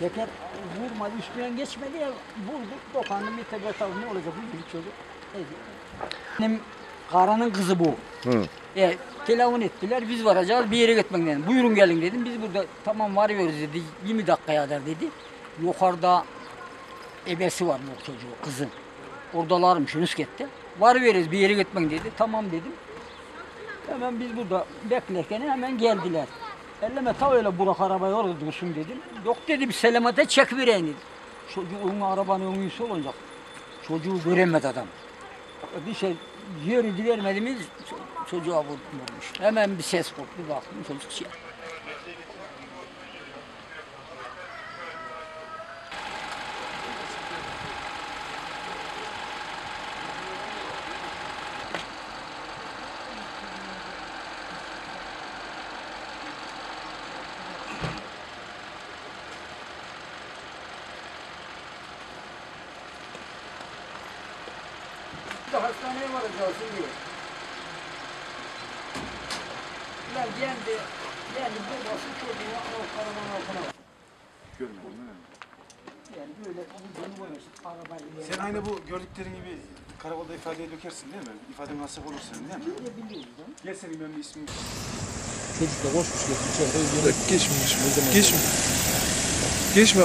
Teker vurmadı, üstünden geçmedi ya vurdu, dokandı bir teker tabii ne olacak bu bir çocuk. Neydi? Benim Karan'ın kızı bu. Hı. E, telefon ettiler, biz varacağız bir yere gitmek dedim. Buyurun gelin dedim, biz burada tamam varıyoruz dedi, 20 dakikaya kadar dedi. Yukarıda ebesi var bu çocuğu, kızın. Oradalarmış Yunusget'te. Varıyoruz bir yere gitmek dedi, tamam dedim. Hemen biz burada beklerken hemen geldiler. Elleme ta öyle Burak arabayı orada dursun dedim. Yok dedi bir selamete çek vereyim. Çocuğu onun arabanın önüsü olacak. Çocuğu göremedi adam. Bir şey yürüdü vermediğimiz ço- çocuğa vur- vurmuş. Hemen bir ses koptu baktım çocuk şey. İşte hastaneye varacağız diyor. Ulan geldi, geldi babası çocuğu o arabanın altına var. Görmedim mi? Yani böyle bunu koymuş arabayı. Sen aynı bu gördüklerin gibi karakolda ifadeye dökersin değil mi? İfaden hasap olur senin değil mi? Ne biliyoruz lan? Gel senin ben bir ismini... Çocuk da koşmuş geçmiş içeride. Geçme, geçme.